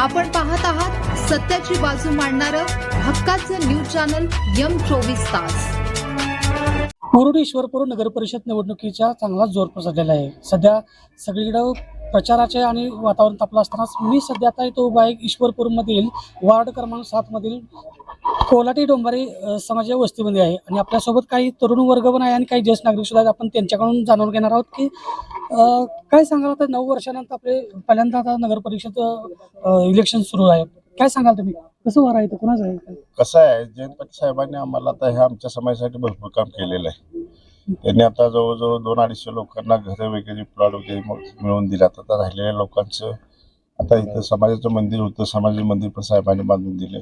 आपण पाहत आहात सत्याची बाजू मांडणारं हक्काचं न्यूज चॅनल यम चोवीस तास. मुरुडेश्वरपूर नगर परिषद निवडणुकीचा चांगलाच जोर पसरलेला आहे. सध्या सगळीकडं प्रचाराचे आणि वातावरण तापलं असतानाच मी सध्या आता इथं उभा आहे. ईश्वरपूरमधील वार्ड क्रमांक सातमधील कोलाटी डोंबारी समाजाच्या वस्तीमध्ये आहे. आणि आपल्यासोबत काही तरुण वर्ग पण आहे आणि काही ज्येष्ठ नागरिक सुद्धा आहेत. आपण त्यांच्याकडून जाणून घेणार आहोत की अ, काय सांगाल आता नऊ वर्षानंतर आपले पहिल्यांदा आता नगर परिषद इलेक्शन सुरू आहे. काय सांगाल तुम्ही? कसं वार आहे इथं? कुणाचं आहे कसं आहे? जयंत पाटील साहेबांनी आम्हाला आता ह्या आमच्या समाजासाठी भरपूर काम केलेलं आहे. त्यांनी आता जवळजवळ दोन अडीचशे लोकांना घरं वगैरे प्लॉट वगैरे मग मिळवून दिल्यात आता राहिलेल्या लोकांचं आता इथं समाजाचं मंदिर होतं. समाजाचं मंदिर पण साहेबांनी बांधून दिले.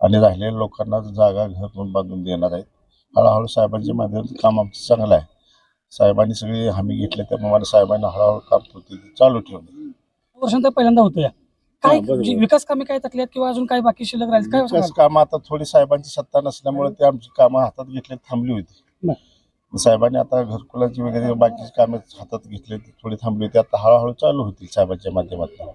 आणि राहिलेल्या लोकांना जागा घर पण बांधून देणार आहेत. हळूहळू साहेबांच्या माध्यमातून काम आमचं चांगलं आहे. साहेबांनी सगळी हमी घेतली त्याप्रमाणे साहेबांनी हळूहळू काम होते ते चालू ठेवले. वर्षांतर पहिल्यांदा होतं या काय हा, बरोबर. जी- विकास कामे काय तकली आहेत किंवा अजून काही बाकी शिल्लक राहील काय विकास? कामं आता थोडी साहेबांची सत्ता नसल्यामुळे ते आमची कामं हातात घेतली थांबली होती. साहेबांनी आता घरकुलाची वगैरे बाकीची कामे हातात घेतली थोडी थांबली होती. आता हळूहळू चालू होतील साहेबांच्या माध्यमातून.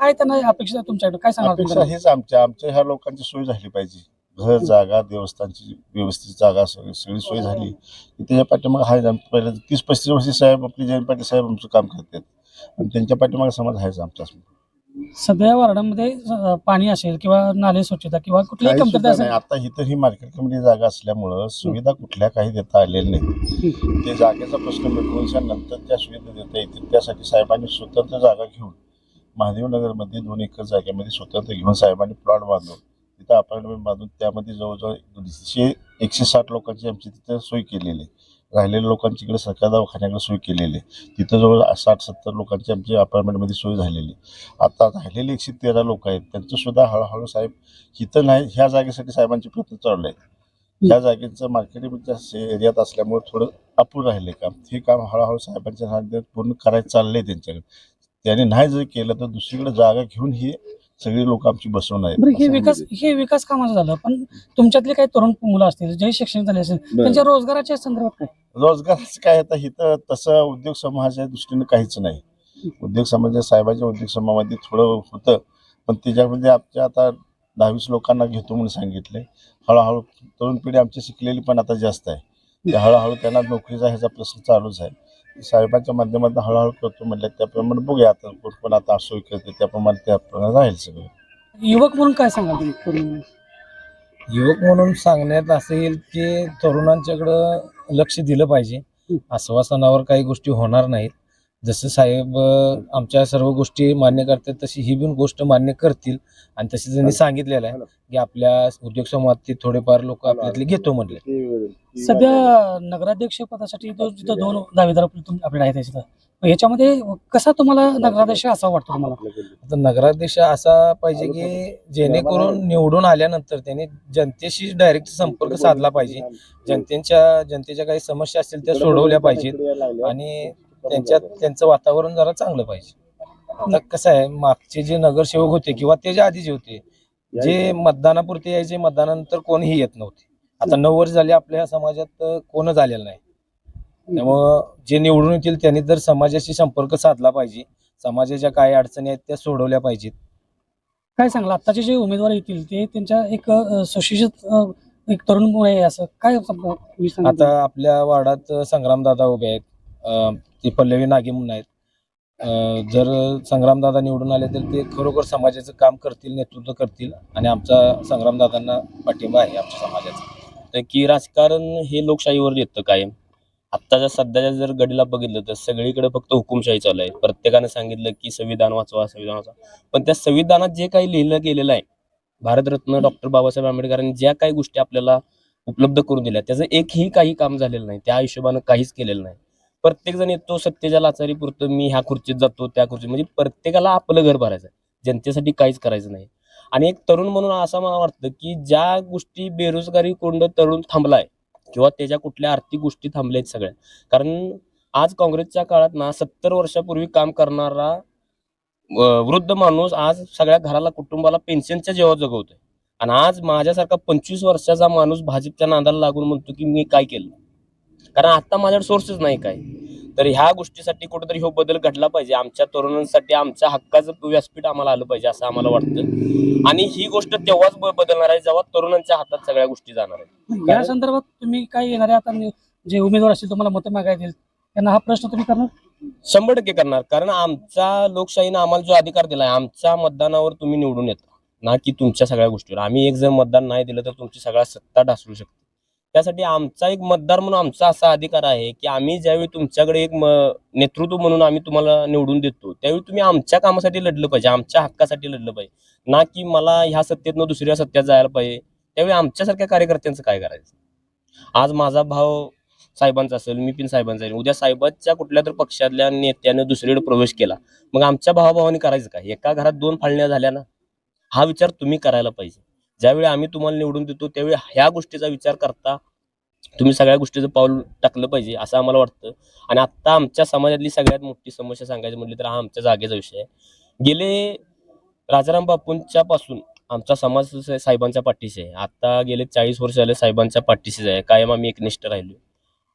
काय त्यांना अपेक्षा आहे तुमच्याकडे? काय अपेक्षा? हेच आमच्या आमच्या ह्या लोकांची सोय झाली पाहिजे. घर जागा देवस्थानची व्यवस्थित जागा सगळी सगळी सोय झाली. की त्याच्या पाठीमागे हाय आम- पहिले तीस पस्तीस वर्षी साहेब आपले जयंत पाटील साहेब आमचं काम करतात. आणि त्यांच्या पाठीमागे समाज आहेच आमचा. सध्या वार्डामध्ये अं, पाणी असेल किंवा नाले स्वच्छता किंवा कुठलीही काही कमतरता सुद्धा असेल. आता इथं ही मार्केट कमिटी जागा असल्यामुळं सुविधा कुठल्या काही देता आलेल्या नाही ते जागेचा प्रश्न मिटवूनच्या नंतर त्या सुविधा देता येतील. त्यासाठी साहेबांनी स्वतंत्र जागा घेऊन महादेवनगरमध्ये दोन एकर जागेमध्ये स्वतंत्र घेऊन साहेबांनी प्लॉट बांधून तिथं अपार्टमेंट बांधून त्यामध्ये जवळजवळ दीडशे एकशे साठ लोकांची आमची तिथं सोय केलेली आहे. राहिलेल्या लोकांची इकडे सरकार दवाखान्याकडे सोय केलेली आहे. तिथं जवळ साठ सत्तर लोकांची आमची अपार्टमेंटमध्ये सोय झालेली आहे. आता राहिलेले एकशे तेरा लोक आहेत. त्यांचंसुद्धा हळूहळू साहेब इथं नाही ह्या जागेसाठी साहेबांचे प्रयत्न चालू आहेत. ह्या जागेचं मार्केटिंगच्या म्हणजे एरियात असल्यामुळे थोडं अपूर राहिले काम. हे काम हळूहळू साहेबांच्या पूर्ण करायचं चाललंय त्यांच्याकडे. त्याने नाही जर केलं तर दुसरीकडे जागा घेऊन ही सगळी लोक आमची बसवणार बरं हे आहेत विकास हे विकास कामाचं झालं पण तुमच्यातले काही तरुण मुलं असतील जे शिक्षण झाले असेल त्यांच्या रोजगाराच्या संदर्भात काय? रोजगाराचं काय आता इथं तसं उद्योग समूहाच्या दृष्टीने काहीच नाही. उद्योग समाजा साहेबाच्या उद्योग समूहामध्ये थोडं होतं पण त्याच्यामध्ये आमच्या आता दहावीस लोकांना घेतो म्हणून सांगितले. हळूहळू तरुण पिढी आमची शिकलेली पण आता जास्त आहे. ते हळूहळू त्यांना नोकरीचा ह्याचा प्रश्न चालूच आहे. साहेबांच्या माध्यमातून हळूहळू करतो म्हणलं त्याप्रमाणे बघूया आता कोण कोण आता सोय करते त्याप्रमाणे त्याप्रमाणे राहील सगळं. युवक म्हणून काय सांगाल तुम्ही? तरुण? युवक म्हणून सांगण्यात असेल की तरुणांच्याकडं लक्ष दिलं पाहिजे. आश्वासनावर काही गोष्टी होणार नाहीत. जसं साहेब अं, आमच्या सर्व गोष्टी मान्य करतात तशी ही पण गोष्ट मान्य करतील. आणि तसे त्यांनी सांगितलेलं आहे की आपल्या उद्योग समूहात थोडेफार लोक आपल्यातले घेतो म्हटले सध्या नगराध्यक्ष पदासाठी तो जिथं दोन दावेदार आपले तुम- आपल्याकडे आहेत तिथं. याच्यामध्ये कसा तुम्हाला नगराध्यक्ष असा वाटतो तुम्हाला? नगराध्यक्ष असा पाहिजे की जेणेकरून निवडून आल्यानंतर त्यांनी जनतेशी डायरेक्ट संपर्क साधला पाहिजे. जनतेच्या जनतेच्या काही समस्या असतील त्या सोडवल्या पाहिजेत आणि त्यांच्यात त्यांचं वातावरण जरा चांगलं पाहिजे. कसं आहे मागचे जे नगरसेवक होते किंवा त्याच्या आधी जे होते जे मतदानापुरते यायचे मतदानानंतर कोणीही येत नव्हते. आता नऊ वर्ष झाले आपल्या समाजात कोणच आलेलं नाही. त्यामुळं जे निवडून येतील त्यांनी तर समाजाशी संपर्क साधला पाहिजे. समाजाच्या काय अडचणी आहेत त्या सोडवल्या पाहिजेत. काय सांगला? आत्ताचे जे उमेदवार येतील ते त्यांच्या एक सुशिक्षित एक तरुण मुळे आहे असं काय? आता आपल्या वार्डात संग्रामदादा उभे आहेत. ते पल्लवी नागे म्हणून आहेत. जर संग्रामदादा निवडून आले तर ते खरोखर समाजाचं काम करतील नेतृत्व करतील. आणि आमचा संग्रामदादांना पाठिंबा आहे आमच्या समाजाचा. की राजकारण हे लोकशाहीवर येतं कायम. आत्ताच्या सध्याच्या जर गडीला बघितलं तर सगळीकडे फक्त हुकुमशाही चालू आहे. प्रत्येकाने सांगितलं की संविधान वाचवा संविधान वाचवा. पण त्या संविधानात जे काही लिहिलं गेलेलं आहे भारतरत्न डॉक्टर बाबासाहेब आंबेडकरांनी ज्या काही गोष्टी आपल्याला उपलब्ध करून दिल्या त्याचं एकही काही काम झालेलं नाही. त्या हिशोबानं काहीच केलेलं नाही. प्रत्येक जण येतो सत्तेच्या लाचारी पुरतं मी ह्या खुर्चीत जातो त्या खुर्चीत. म्हणजे प्रत्येकाला आपलं घर भरायचं आहे. जनतेसाठी काहीच करायचं नाही. आणि एक तरुण म्हणून असं मला वाटतं की ज्या गोष्टी बेरोजगारी कोंड तरुण थांबलाय किंवा त्याच्या कुठल्या आर्थिक गोष्टी थांबल्या आहेत सगळ्या. कारण आज काँग्रेसच्या काळात ना सत्तर वर्षापूर्वी काम करणारा वृद्ध माणूस आज सगळ्या घराला कुटुंबाला पेन्शनच्या जेव्हा जगवतोय. आणि आज माझ्यासारखा पंचवीस वर्षाचा माणूस भाजपच्या नादाला लागून म्हणतो की मी काय केलं? कारण आता माझ्याकडे सोर्सेस नाही काय. तर ह्या गोष्टीसाठी कुठेतरी हो बदल घडला पाहिजे. आमच्या तरुणांसाठी आमच्या हक्काचं व्यासपीठ आम्हाला आलं पाहिजे असं आम्हाला वाटतं. आणि ही गोष्ट तेव्हाच बदलणार आहे जेव्हा तरुणांच्या हातात सगळ्या गोष्टी जाणार आहेत. या संदर्भात तुम्ही काय येणारे आता जे उमेदवार असतील तुम्हाला मतं मागायला येईल त्यांना हा प्रश्न तुम्ही करणार? शंभर टक्के करणार. कारण आमचा लोकशाहीनं आम्हाला जो अधिकार दिलाय आमच्या मतदानावर तुम्ही निवडून येता. ना की तुमच्या सगळ्या गोष्टीवर. आम्ही एक जर मतदान नाही दिलं तर तुमची सगळ्या सत्ता ढासळू शकते. त्यासाठी आमचा एक मतदार म्हणून आमचा असा अधिकार आहे की आम्ही ज्यावेळी तुमच्याकडे एक नेतृत्व म्हणून आम्ही तुम्हाला निवडून देतो त्यावेळी तुम्ही आमच्या कामासाठी लढलं पाहिजे आमच्या हक्कासाठी लढलं पाहिजे. ना की मला ह्या सत्तेतनं दुसऱ्या सत्तेत जायला पाहिजे. त्यावेळी आमच्यासारख्या कार्यकर्त्यांचं काय करायचं? आज माझा भाव साहेबांचा असेल मी पिन साहेबांचा आहे. उद्या साहेबांच्या कुठल्या तर पक्षातल्या नेत्याने दुसरीकडे प्रवेश केला मग आमच्या भावाभावाने करायचं काय एका घरात दोन फाळण्या झाल्या ना? हा विचार तुम्ही करायला पाहिजे. ज्यावेळी आम्ही तुम्हाला निवडून देतो त्यावेळी ह्या गोष्टीचा विचार करता तुम्ही सगळ्या गोष्टीचं पाऊल टाकलं पाहिजे असं आम्हाला वाटतं. आणि आत्ता आमच्या समाजातली सगळ्यात मोठी समस्या सांगायची म्हटली तर हा आमच्या जागेचा विषय आहे. गेले राजाराम बापूंच्या पासून आमचा समाज साहेबांच्या पाठीशी आहे. आता गेले चाळीस वर्ष झाले साहेबांच्या पाठीशीच आहे. कायम आम्ही एकनिष्ठ राहिलो.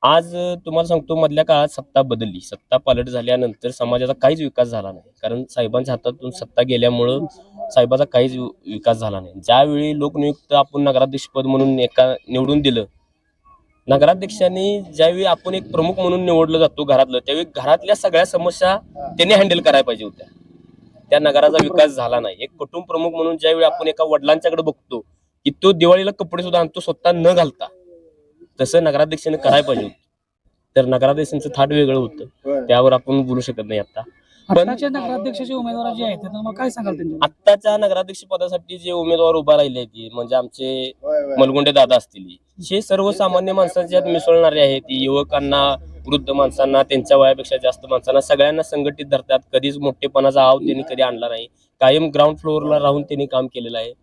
आज तुम्हाला सांगतो मधल्या काळात सत्ता बदलली. सत्ता पालट झाल्यानंतर समाजाचा काहीच विकास झाला नाही. कारण साहेबांच्या हातातून सत्ता गेल्यामुळं साहेबाचा काहीच विकास झाला नाही. ज्यावेळी लोकनियुक्त आपण नगराध्यक्ष पद म्हणून एका निवडून दिलं नगराध्यक्षांनी ज्यावेळी आपण एक प्रमुख म्हणून निवडलं जातो घरातलं त्यावेळी घरातल्या सगळ्या समस्या त्यांनी हँडल करायला पाहिजे होत्या. त्या नगराचा विकास झाला नाही. एक कुटुंब प्रमुख म्हणून ज्यावेळी आपण एका वडिलांच्याकडे बघतो की तो दिवाळीला कपडे सुद्धा आणतो स्वतः न घालता तसं नगराध्यक्षाने करायला पाहिजे होतं. तर नगराध्यक्षांचं थाट वेगळं होतं. त्यावर आपण बोलू शकत नाही आता. पण- आताचे नगराध्यक्षाचे उमेदवार जे आहेत त्यांना काय सांगाल त्यांच्या आत्ताच्या नगराध्यक्ष पदासाठी जे उमेदवार उभा राहिले आहेत म्हणजे आमचे मलगुंडे दादा असतील. हे सर्वसामान्य माणसांच्यात मिसळणारे आहेत युवकांना वृद्ध माणसांना त्यांच्या वयापेक्षा जास्त माणसांना सगळ्यांना संघटित धरतात. कधीच मोठेपणाचा आव त्यांनी कधी आणला नाही. कायम ग्राउंड फ्लोअरला राहून त्यांनी काम केलेलं आहे.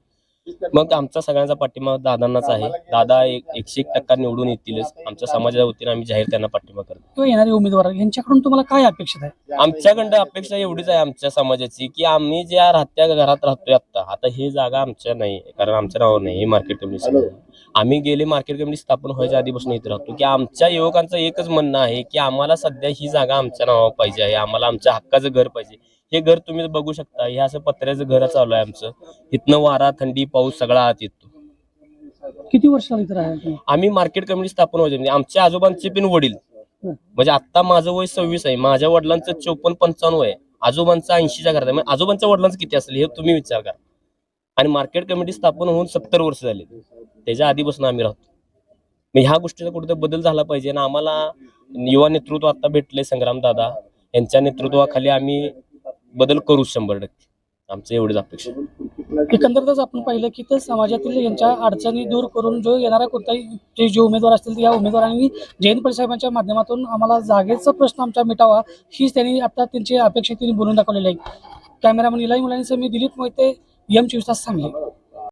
मग आमचा सगळ्यांचा पाठिंबा दादांनाच आहे. दादा एक एकशे एक टक्का निवडून येतीलच आमच्या समाजाच्या वतीने आम्ही जाहीर त्यांना पाठिंबा करतो. किंवा येणारे उमेदवार यांच्याकडून तुम्हाला काय अपेक्षित आहे? आमच्याकडं अपेक्षा एवढीच आहे आमच्या समाजाची की आम्ही ज्या राहत्या घरात राहतोय आता आता ही जागा आमच्या नाही कारण आमच्या नावावर नाही ही मार्केट कमिटी आम्ही गेले मार्केट कमिटी स्थापन व्हायच्या आधीपासून इथे राहतो की आमच्या युवकांचं एकच म्हणणं आहे की आम्हाला सध्या ही जागा आमच्या नावावर पाहिजे आहे आम्हाला आमच्या हक्काचं घर पाहिजे. हे घर तुम्ही बघू शकता. हे असं पत्र्याचं घर चालू आहे आमचं. इथनं वारा थंडी पाऊस सगळा आत येतो. किती वर्ष झाली तर आहे? आम्ही मार्केट कमिटी स्थापन व्हायचे. म्हणजे आमच्या आजोबांचे पण वडील. म्हणजे आता माझं वय सव्वीस आहे. माझ्या वडिलांचं चौपन्न पंचावन्न वय आहे. आजोबांचं ऐंशीच्या घरात आहे. म्हणजे आजोबांच्या वडिलांचं किती असेल हे तुम्ही विचार करा. आणि मार्केट कमिटी स्थापन होऊन सत्तर वर्ष झाले. त्याच्या आधीपासून आम्ही राहतो. मग ह्या गोष्टीचा कुठेतरी बदल झाला पाहिजे. आणि आम्हाला युवा नेतृत्व आता भेटले संग्राम दादा. यांच्या नेतृत्वाखाली आम्ही बदल करू शंभर टक्के. आमचं एवढीच अपेक्षा एकंदरच आपण पाहिलं की तर समाजातील यांच्या अडचणी दूर करून जो येणारा कोणताही जे जे उमेदवार असतील या उमेदवारांनी जयंत पाटील साहेबांच्या माध्यमातून आम्हाला जागेचा प्रश्न आमचा मिटावा हीच त्यांनी आता त्यांची अपेक्षा त्यांनी बोलून दाखवलेली आहे. कॅमेरामन इलाई मुलांनी मी दिलीप मोहिते यम चोवीस तास सांगली.